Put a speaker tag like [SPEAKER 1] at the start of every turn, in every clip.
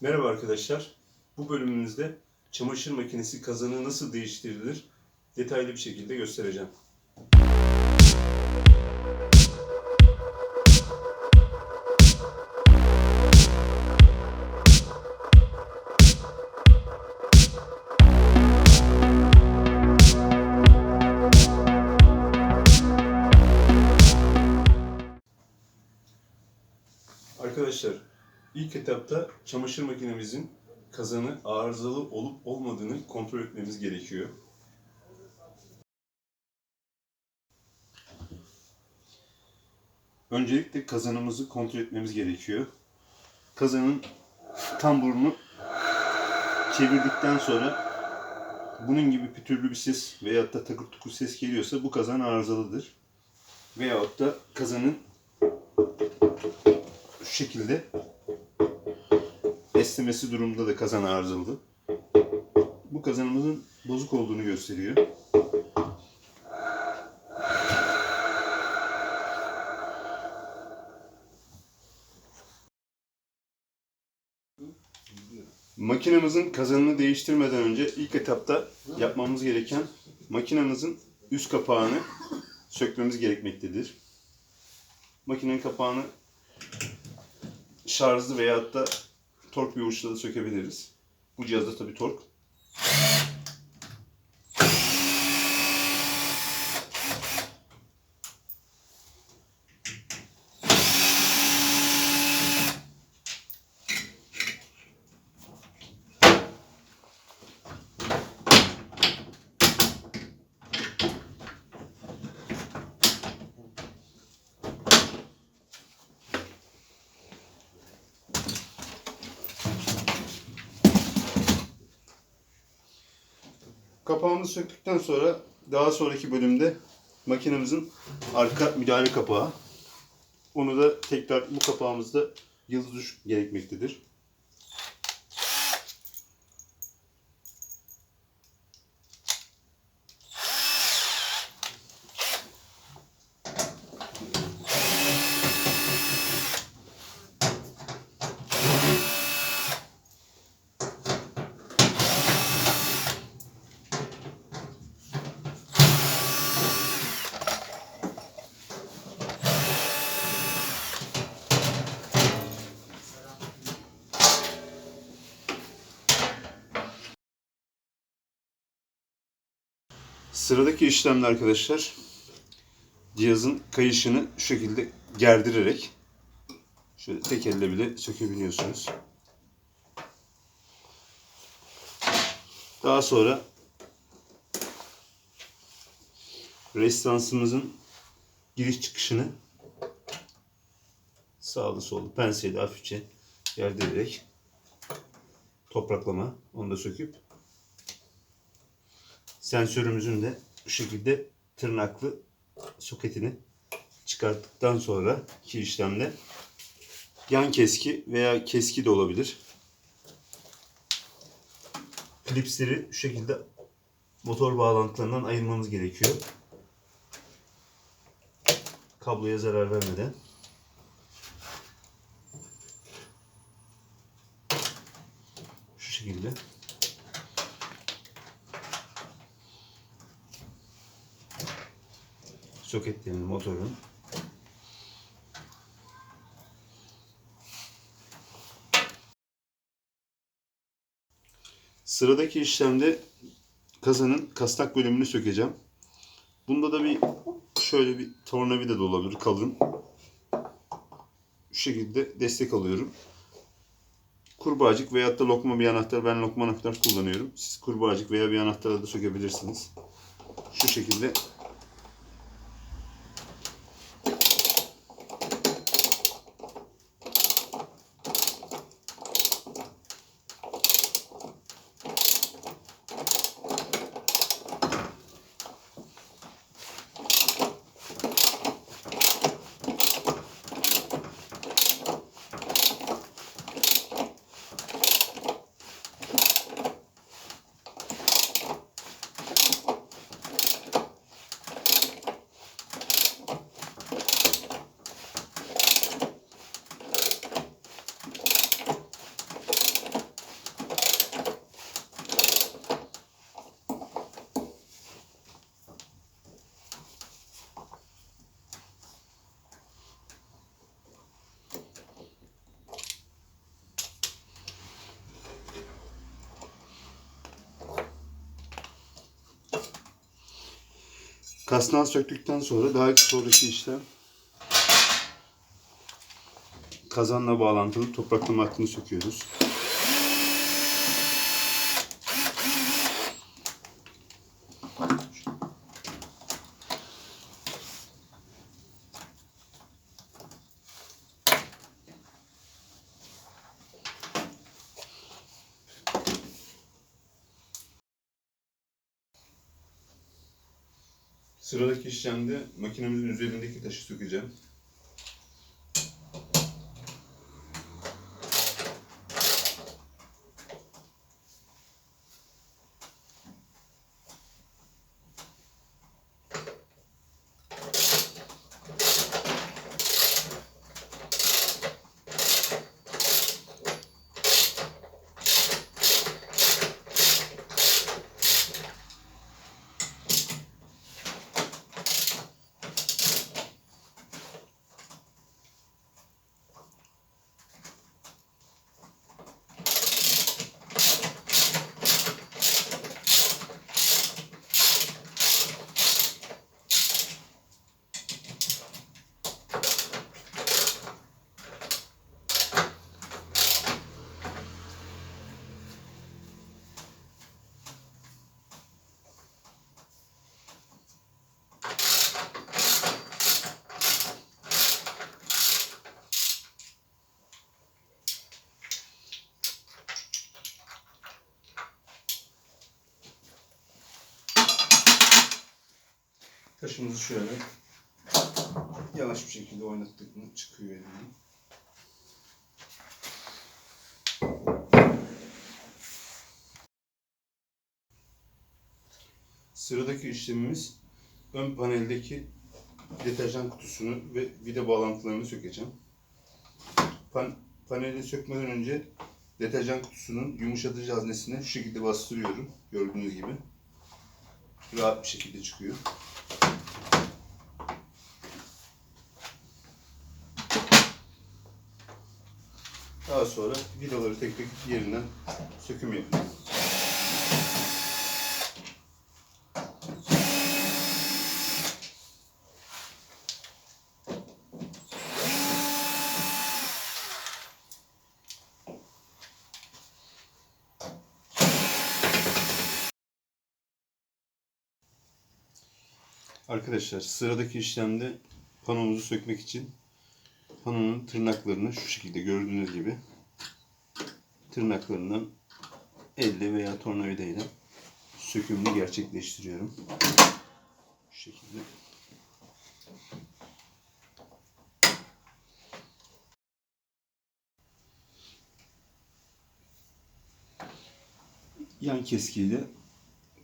[SPEAKER 1] Merhaba arkadaşlar. Bu bölümümüzde çamaşır makinesi kazanı nasıl değiştirilir detaylı bir şekilde göstereceğim. Etapta çamaşır makinemizin kazanı arızalı olup olmadığını kontrol etmemiz gerekiyor. Öncelikle kazanımızı kontrol etmemiz gerekiyor. Kazanın tam burnunu çevirdikten sonra bunun gibi pütürlü bir ses veyahut da takır tukur ses geliyorsa bu kazan arızalıdır. Veyahut da kazanın şu şekilde esnemesi durumunda da kazan arızalı. Bu kazanımızın bozuk olduğunu gösteriyor. Makinamızın kazanını değiştirmeden önce ilk etapta yapmamız gereken makinamızın üst kapağını sökmemiz gerekmektedir. Makinenin kapağını şarjlı veyahut da tork bir uçla da sökebiliriz. Bu cihazda tabi tork. Kapağımızı söktükten sonra daha sonraki bölümde makinemizin arka müdahale kapağı. Onu da tekrar bu kapağımızda yıldız gerekmektedir. Sıradaki işlemde arkadaşlar cihazın kayışını şu şekilde gerdirerek şöyle tek elle bile sökebiliyorsunuz. Daha sonra restansımızın giriş çıkışını sağlı sollu penseyle hafifçe gerdirerek topraklama onu da söküp sensörümüzün de bu şekilde tırnaklı soketini çıkarttıktan sonra ki işlemde yan keski veya keski de olabilir. Klipsleri şu şekilde motor bağlantılarından ayırmamız gerekiyor. Kabloya zarar vermeden. Şu şekilde. Soketlerini motorun Sıradaki işlemde kazanın kasnak bölümünü sökeceğim. Bunda da bir şöyle bir tornavida da olabilir kalın. Şu şekilde destek alıyorum. Kurbağacık veyahut da lokma bir anahtar. Ben lokma anahtar kullanıyorum. Siz kurbağacık veya bir anahtarla da sökebilirsiniz. Şu şekilde Kasnağı söktükten sonra daha sonraki işlem kazanla bağlantılı topraklama hattını söküyoruz. Sıradaki işlemde makinemizin üzerindeki taşı sökeceğim. Taşımızı şöyle yavaş bir şekilde oynattık mı çıkıyor elinden. Sıradaki işlemimiz ön paneldeki deterjan kutusunu ve vida bağlantılarını sökeceğim. Pan paneli sökmeden önce deterjan kutusunun yumuşatıcı haznesine şu şekilde bastırıyorum. Gördüğünüz gibi. Rahat bir şekilde çıkıyor. Daha sonra vidaları tek tek yerinden söküm yapıyorum. Arkadaşlar sıradaki işlemde panomuzu sökmek için panonun tırnaklarını şu şekilde gördüğünüz gibi tırnaklarından elle veya tornavida ile sökümünü gerçekleştiriyorum. Şu şekilde. Yan keskiyle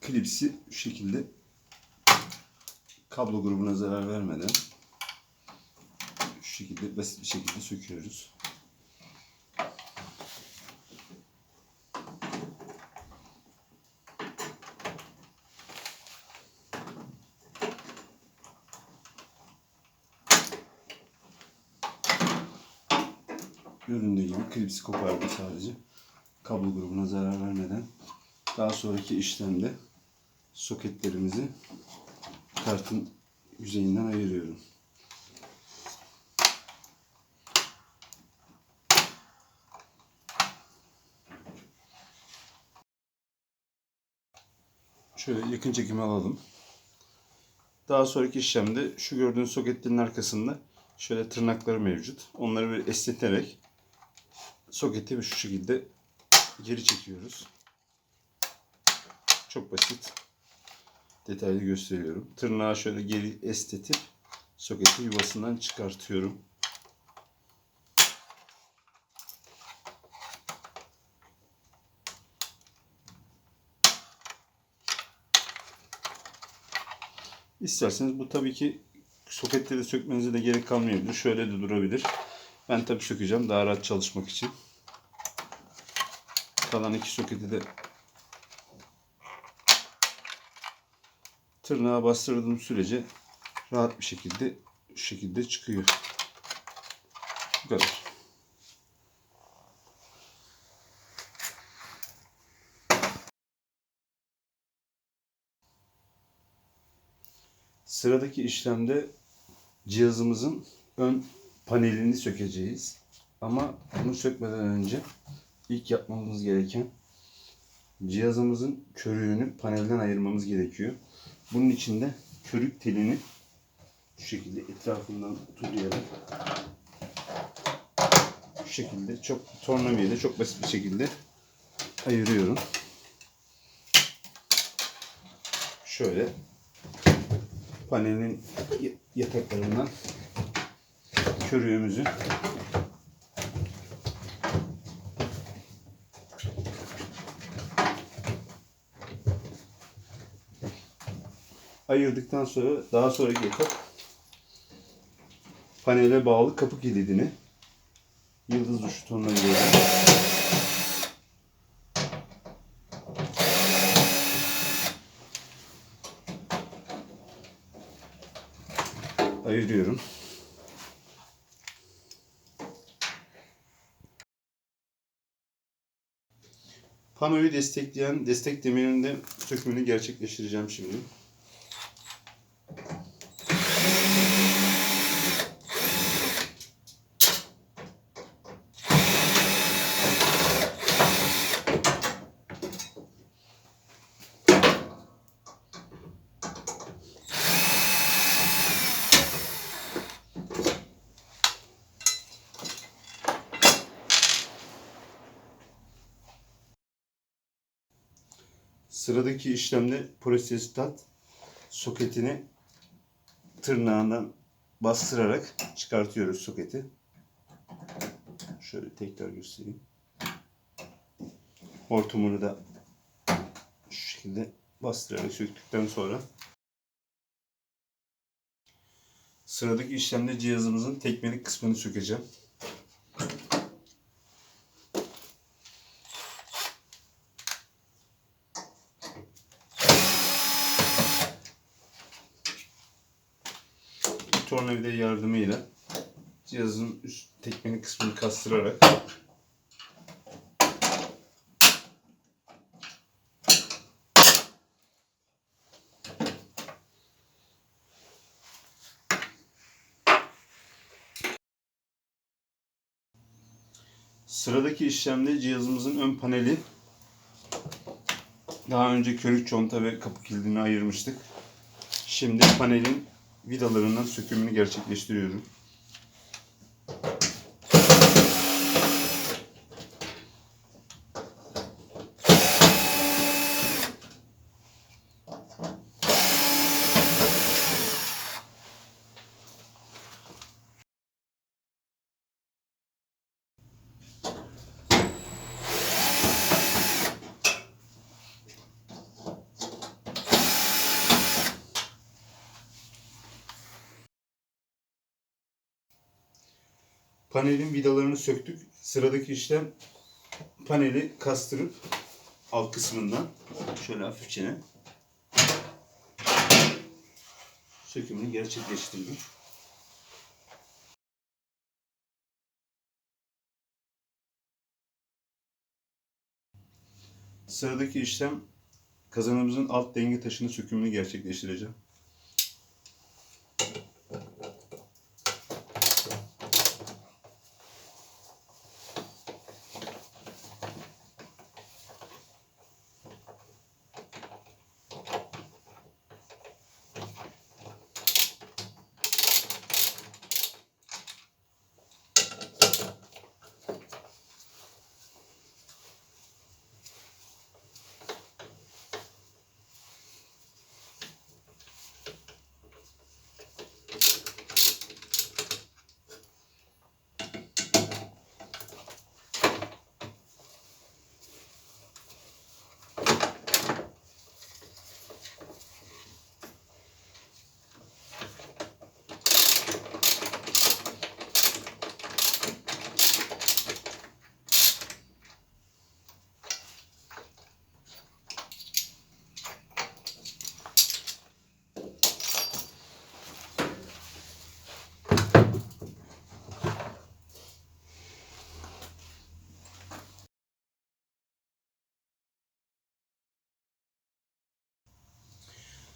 [SPEAKER 1] klipsi şu şekilde kablo grubuna zarar vermeden şekilde basit bir şekilde söküyoruz. Göründüğü gibi klipsi kopardım sadece. Kablo grubuna zarar vermeden. Daha sonraki işlemde soketlerimizi kartın yüzeyinden ayırıyorum. Şöyle yakın çekimi alalım. Daha sonraki işlemde şu gördüğünüz soketlerin arkasında şöyle tırnakları mevcut. Onları bir esneterek soketi şu şekilde geri çekiyoruz. Çok basit. Detaylı gösteriyorum. Tırnağı şöyle geri esnetip soketi yuvasından çıkartıyorum. İsterseniz bu tabii ki soketleri sökmenize de gerek kalmayabilir. Şöyle de durabilir. Ben tabii sökeceğim daha rahat çalışmak için. Kalan iki soketi de tırnağa bastırdığım sürece rahat bir şekilde şu şekilde çıkıyor. Bu kadar. Sıradaki işlemde cihazımızın ön panelini sökeceğiz. Ama bunu sökmeden önce ilk yapmamız gereken cihazımızın körüğünü panelden ayırmamız gerekiyor. Bunun için de körük telini şu şekilde etrafından tutayarak şu şekilde çok tornavidayla çok basit bir şekilde ayırıyorum. Şöyle panelin yataklarından körüğümüzü ayırdıktan sonra daha sonraki etap panele bağlı kapı kilidini yıldız uçlu tornavidayla ayırıyorum. Panoyu destekleyen destek demirinin de sökümünü gerçekleştireceğim şimdi. Sıradaki işlemde prosestat soketini tırnağından bastırarak çıkartıyoruz soketi. Şöyle tekrar göstereyim. Hortumunu da şu şekilde bastırarak söktükten sonra sıradaki işlemde cihazımızın tekmelik kısmını sökeceğim. Tornavida yardımıyla cihazın üst tekmenin kısmını kastırarak Sıradaki işlemde cihazımızın ön paneli daha önce körük conta ve kapı kilidini ayırmıştık. Şimdi panelin vidalarından sökümünü gerçekleştiriyorum. Panelin vidalarını söktük. Sıradaki işlem paneli kastırıp alt kısmından şöyle hafifçe sökümünü gerçekleştirdim. Sıradaki işlem kazanımızın alt denge taşını sökümünü gerçekleştireceğim.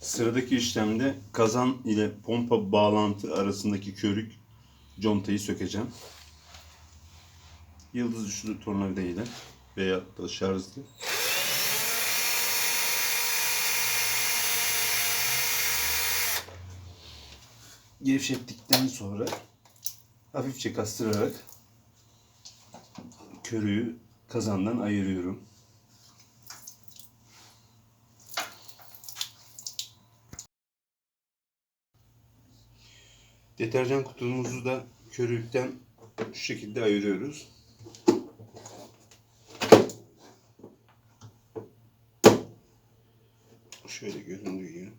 [SPEAKER 1] Sıradaki işlemde kazan ile pompa bağlantı arasındaki körük contayı sökeceğim. Yıldız uçlu tornavida ile veya da şarjlı. Gevşettikten sonra hafifçe kastırarak körüğü kazandan ayırıyorum. Deterjan kutumuzu da körükten şu şekilde ayırıyoruz. Şöyle göründüğü.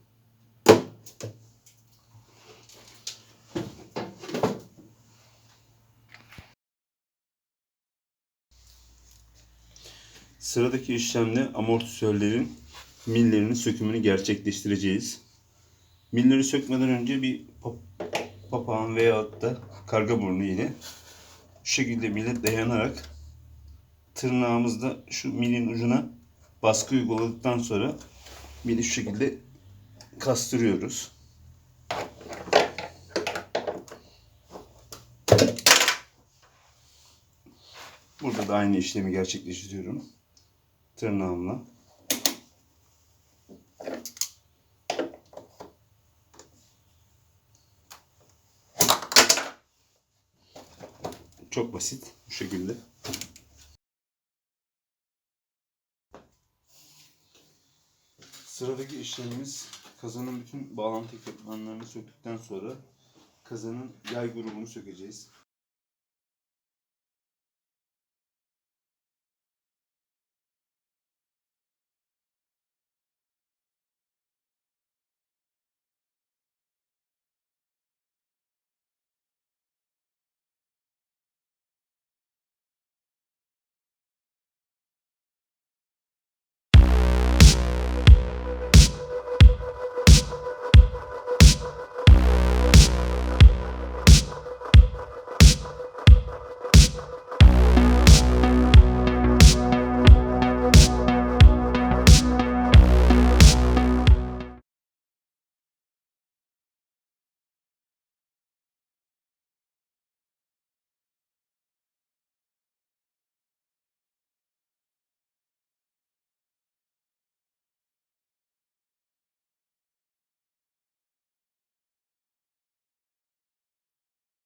[SPEAKER 1] Sıradaki işlemde amortisörlerin millerinin sökümünü gerçekleştireceğiz. Milleri sökmeden önce bir papağan veyahut da karga burnu ile şu şekilde mile dayanarak tırnağımızda şu milin ucuna baskı uyguladıktan sonra mili şu şekilde kastırıyoruz. Burada da aynı işlemi gerçekleştiriyorum. Tırnağımla. Çok basit bu şekilde. Sıradaki işlemimiz kazanın bütün bağlantı ekipmanlarını söktükten sonra kazanın yay grubunu sökeceğiz.